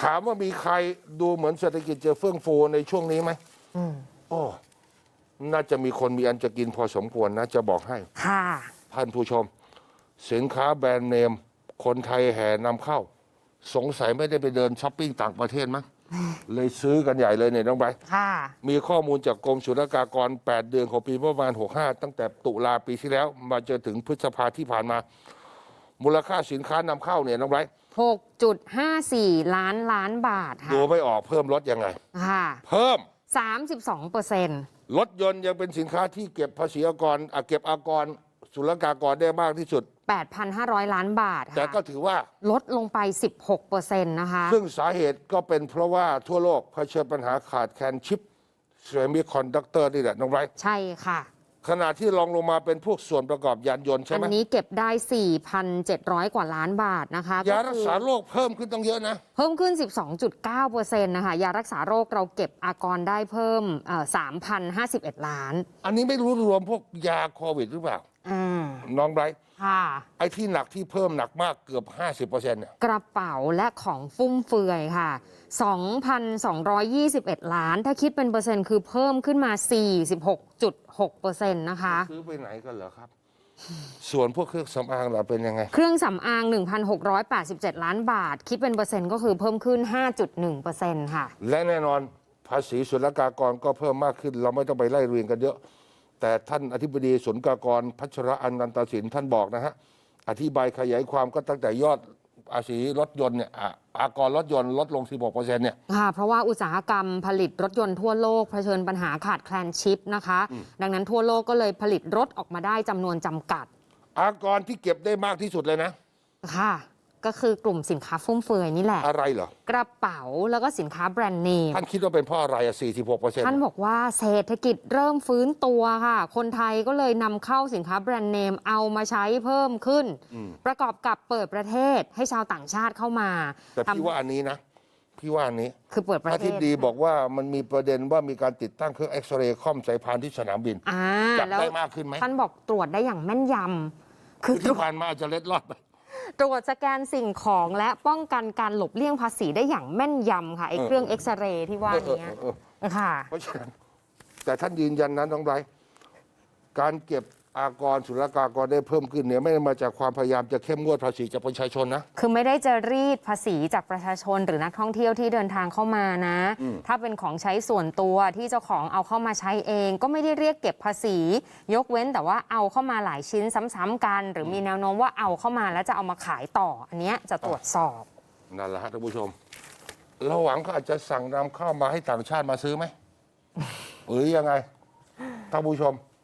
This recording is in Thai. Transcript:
ถามว่ามีใครดูเหมือนเศรษฐกิจจะเฟื่องฟูในช่วงนี้ไหมโอ้น่าจะมีคนมีอันจะกินพอสมควรนะจะบอกให้ ค่ะ ท่านผู้ชม สินค้าแบรนด์เนม คนไทยแห่นำเข้า สงสัยไม่ได้ไปเดินช้อปปิ้งต่างประเทศมั้งเลยซื้อกันใหญ่เลยเนี่ยน้องไบร์ทค่ะ มีข้อมูลจากกรมศุลกากร 8 เดือนของปีประมาณ 65 ตั้งแต่ตุลาปีที่แล้ว มาจนถึงพฤษภาที่ผ่านมา มูลค่าสินค้านำเข้าเนี่ยน้องไบร์ท 6.54 ล้านล้านบาทค่ะดูไม่ออกเพิ่มลดยังไง ค่ะ เพิ่ม 32เปอร์เซ็นต์รถยนต์ยังเป็นสินค้าที่เก็บภาษีอากรอะเก็บอากรศุลกากรได้มากที่สุด 8,500 ล้านบาทแต่ค่ะก็ถือว่า ลดลงไป 16เปอร์เซ็นต์นะคะ ซึ่งสาเหตุก็เป็นเพราะว่าทั่วโลกเผชิญปัญหาขาดแคลนชิปเซมิคอนดักเตอร์นี่แหละน้องไบร์ทใช่ค่ะ ขณะที่รองลงมาเป็นพวกส่วนประกอบยานยนต์ใช่อันไหมนี้เก็บได้ 4,700 กว่าล้านบาทนะคะยาก็รักคือษาโรคเพิ่มขึ้นต้องเยอะนะ เพิ่มขึ้น 12.9เปอร์เซ็นต์นะคะยารักษาโรคเราเก็บอากรได้เพิ่มเอ่อ3,051 ล้าน อันนี้ไม่รู้รวมพวกยาโควิดหรือเปล่าอ่า น้องไบรท์ค่ะ ไอ้ที่หนักที่เพิ่มหนักมากเกือบ 50%เนี่ยกระเป๋าและของฟุ่มเฟือยค่ะ 2,221 ล้าน ถ้าคิดเป็นเปอร์เซ็นต์คือเพิ่มขึ้นมา 46.6เปอร์เซ็นต์นะคะ ซื้อไปไหนกันเหรอครับ ส่วนพวกเครื่องสำอางเราเป็นยังไง เครื่องสำอาง 1,687 ล้านบาท คิดเป็นเปอร์เซ็นต์ก็คือเพิ่มขึ้น 5.1เปอร์เซ็นต์ค่ะ และแน่นอนภาษีศุลกากรก็เพิ่มมากขึ้น เราไม่ต้องไปไล่เรียงกันเยอะ แต่ท่านอธิบดีศุลกากร พัชระอนันตสินท่านบอกนะฮะ อธิบายขยายความก็ตั้งแต่ยอดภาษีรถยนต์เนี่ยอะอากรรถยนต์ลดลง 16%เนี่ย ค่ะเพราะว่าอุตสาหกรรมผลิตรถยนต์ทั่วโลกเผชิญปัญหาขาดแคลนชิปนะคะ ดังนั้นทั่วโลกก็เลยผลิตรถออกมาได้จำนวนจำกัดอากรที่เก็บได้มากที่สุดเลยนะ ค่ะ ก็คือกลุ่มสินค้าฟุ่มเฟือยนี่แหละ อะไรเหรอ กระเป๋าแล้วก็สินค้าแบรนด์เนมท่านคิดว่าเป็นเพราะอะไรอะ46%ท่านบอกว่าเศรษฐกิจเริ่มฟื้นตัวค่ะ คนไทยก็เลยนำเข้าสินค้าแบรนด์เนมเอามาใช้เพิ่มขึ้น ประกอบกับเปิดประเทศให้ชาวต่างชาติเข้ามาแต่พี่ทำว่าอันนี้นะ พี่ว่าอันนี้คือเปิดประอาเททิศตย์ดีบอกว่ามันมีประเด็นว่ามีการติดตั้งเครื่องเอ็กซเรย์คอมสายพานที่สนามบิน อ่าจับแล้วได้มากขึ้นไหม ท่านบอกตรวจได้อย่างแม่นยำ คืคืออตรที่วจผ่านมาอาจจะเล็ดลอดไป ตรวจสแกนสิ่งของและป้องกันการหลบเลี่ยงภาษีได้อย่างแม่นยำค่ะไอ้เออเครื่องเอ็กซเรย์ที่ว่าเออนี้เออเออค่ะ เพราะฉะนั้นแต่ท่านยืนยันนั้นน้องไบรท์การเก็บ อากรศุลกากรได้เพิ่มขึ้นเนี่ยไม่ได้มาจากความพยายามจะเข้มงวดภาษีจากประชาชนนะ คือไม่ได้จะรีดภาษีจากประชาชนหรือนักท่องเที่ยวที่เดินทางเข้ามานะ ถ้าเป็นของใช้ส่วนตัวที่เจ้าของเอาเข้ามาใช้เอง ก็ไม่ได้เรียกเก็บภาษี ยกเว้นแต่ว่าเอาเข้ามาหลายชิ้นซ้ำๆกัน หรือมีแนวโน้มว่าเอาเข้ามาแล้วจะเอามาขายต่อ อันเนี้ยจะตรวจสอบนั่นแหละฮะท่านผู้ชมเราหวังเขาอาจจะสั่งนำเข้ามาให้ต่างชาติมาซื้อไหมหรือยังไงท่านผู้ชม